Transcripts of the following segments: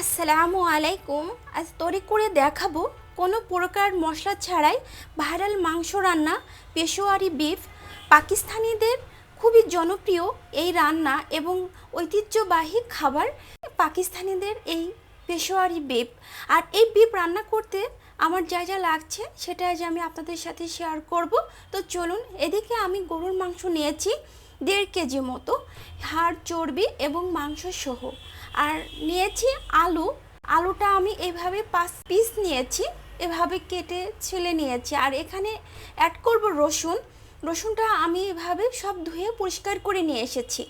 আসসালামু আলাইকুম। আজ তরি করে দেখাবো কোনো প্রকার মশলা ছাড়াই ভাইরাল মাংস রান্না, পেশোয়ারি বিফ। পাকিস্তানিদের খুবই জনপ্রিয় এই রান্না এবং ঐতিহ্যবাহী খাবার পাকিস্তানিদের এই পেশোয়ারি বিফ। আর এই বিফ রান্না করতে আমার যা যা লাগছে সেটা আজ আমি আপনাদের সাথে শেয়ার করব। তো চলুন, এদিকে আমি গরুর মাংস নিয়েছি দেড় কেজি মতো, হাড় চর্বি এবং মাংস সহ আর নিয়েছি আলু। আলুটা আমি এভাবে পাঁচ পিস নিয়েছি, এভাবে কেটে ছেলে নিয়েছি। আর এখানে অ্যাড করব রসুন। রসুনটা আমি এভাবে সব ধুয়ে পরিষ্কার করে নিয়ে এসেছি।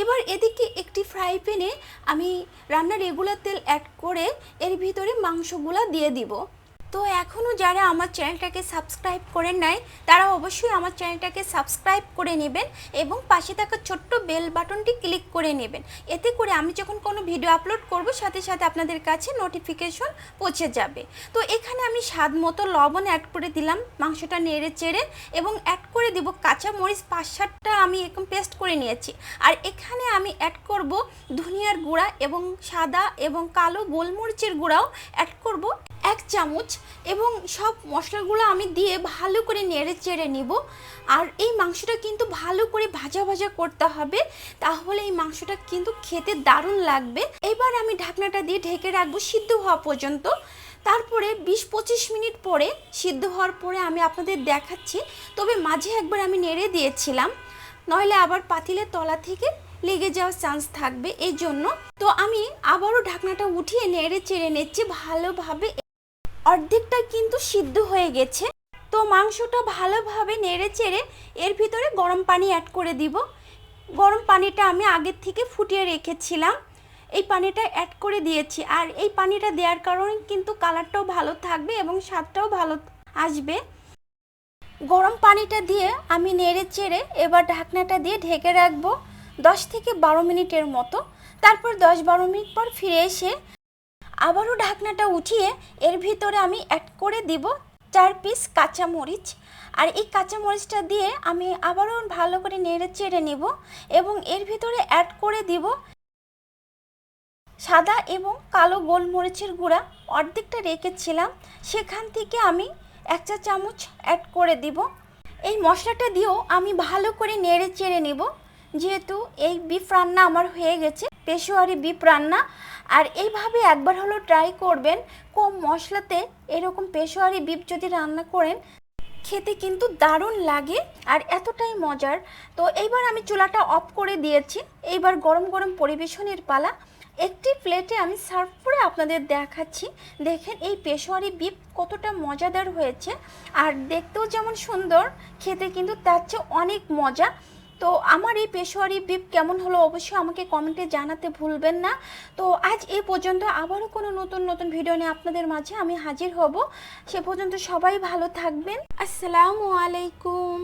এবার এদিকে একটি ফ্রাই প্যানে আমি রান্নার রেগুলার তেল অ্যাড করে এর ভিতরে মাংসগুলো দিয়ে দিব। তো এখনও যারা আমার চ্যানেলটাকে সাবস্ক্রাইব করে নেয় তারা অবশ্যই আমার চ্যানেলটাকে সাবস্ক্রাইব করে নেবেন এবং পাশে থাকা ছোট্ট বেল বাটনটি ক্লিক করে নেবেন। এতে করে আমি যখন কোনো ভিডিও আপলোড করব, সাথে সাথে আপনাদের কাছে নোটিফিকেশন পৌঁছে যাবে। তো এখানে আমি স্বাদ মতো লবণ অ্যাড করে দিলাম, মাংসটা নেড়ে চেড়ে এবং অ্যাড করে দিব কাঁচা মরিচ পাঁচ সাতটা আমি এরকম পেস্ট করে নিয়েছি। আর এখানে আমি অ্যাড করব ধনিয়ার গুঁড়া এবং সাদা এবং কালো গোলমরিচের গুঁড়াও অ্যাড করব। এক চামচ এবং সব মশলাগুলো আমি দিয়ে ভালো করে নেড়ে চেড়ে নিব। আর এই মাংসটা কিন্তু ভালো করে ভাজা ভাজা করতে হবে, তাহলে এই মাংসটা কিন্তু খেতে দারুণ লাগবে। এবার আমি ঢাকনাটা দিয়ে ঢেকে রাখব সিদ্ধ হওয়া পর্যন্ত। তারপরে বিশ পঁচিশ মিনিট পরে সিদ্ধ হওয়ার পরে আমি আপনাদের দেখাচ্ছি, তবে মাঝে একবার আমি নেড়ে দিয়েছিলাম, নইলে আবার পাতিলের তলা থেকে লেগে যাওয়ার চান্স থাকবে এই জন্য তো আমি আবারও ঢাকনাটা উঠিয়ে নেড়ে চেড়ে নিচ্ছি ভালোভাবে। অর্ধেকটা কিন্তু সিদ্ধ হয়ে গেছে। তো মাংসটা ভালোভাবে নেড়ে চেড়ে এর ভিতরে গরম পানি অ্যাড করে দিব। গরম পানিটা আমি আগের থেকে ফুটিয়ে রেখেছিলাম। এই পানিটা অ্যাড করে দিয়েছি। আর এই পানিটা দেওয়ার কারণে কিন্তু কালারটাও ভালো থাকবে এবং স্বাদটাও ভালো আসবে। গরম পানিটা দিয়ে আমি নেড়ে চেড়ে এবার ঢাকনাটা দিয়ে ঢেকে রাখব দশ থেকে বারো মিনিটের মতো। তারপর দশ বারো মিনিট পর ফিরে এসে আবারও ঢাকনাটা উঠিয়ে এর ভিতরে আমি অ্যাড করে দিব চার পিস কাঁচা মরিচ আর এই কাঁচা মরিচটা দিয়ে আমি আবারও ভালো করে নেড়ে চেড়ে নেব এবং এর ভিতরে অ্যাড করে দিব সাদা এবং কালো গোলমরিচের গুঁড়া। অর্ধেকটা রেখেছিলাম, সেখান থেকে আমি এক চা চামচ অ্যাড করে দিব। এই মশলাটা দিয়েও আমি ভালো করে নেড়ে চেড়ে নেব। যেহেতু এই বিফ রান্না আমার হয়ে গেছে, পেশোয়ারি বিফ রান্না। আর এইভাবে একবার হলো ট্রাই করবেন। কম মশলাতে এরকম পেশোয়ারি বিফ যদি রান্না করেন, খেতে কিন্তু দারুণ লাগে আর এতটাই মজার। তো এইবার আমি চুলাটা অফ করে দিয়েছি। এইবার গরম গরম পরিবেশনের পালা। একটি প্লেটে আমি সার্ভ করে আপনাদের দেখাচ্ছি। দেখেন এই পেশোয়ারি বিফ কতটা মজাদার হয়েছে। আর দেখতেও যেমন সুন্দর, খেতে কিন্তু তার চেয়ে অনেক মজা। তো আমার এই পেশোয়ারি বিপ কেমন হলো অবশ্যই আমাকে কমেন্টে জানাতে ভুলবেন না। তো আজ এ পর্যন্ত আবারও কোনো নতুন নতুন ভিডিও নিয়ে আপনাদের মাঝে আমি হাজির হব। সে পর্যন্ত সবাই ভালো থাকবেন। আসসালামু আলাইকুম।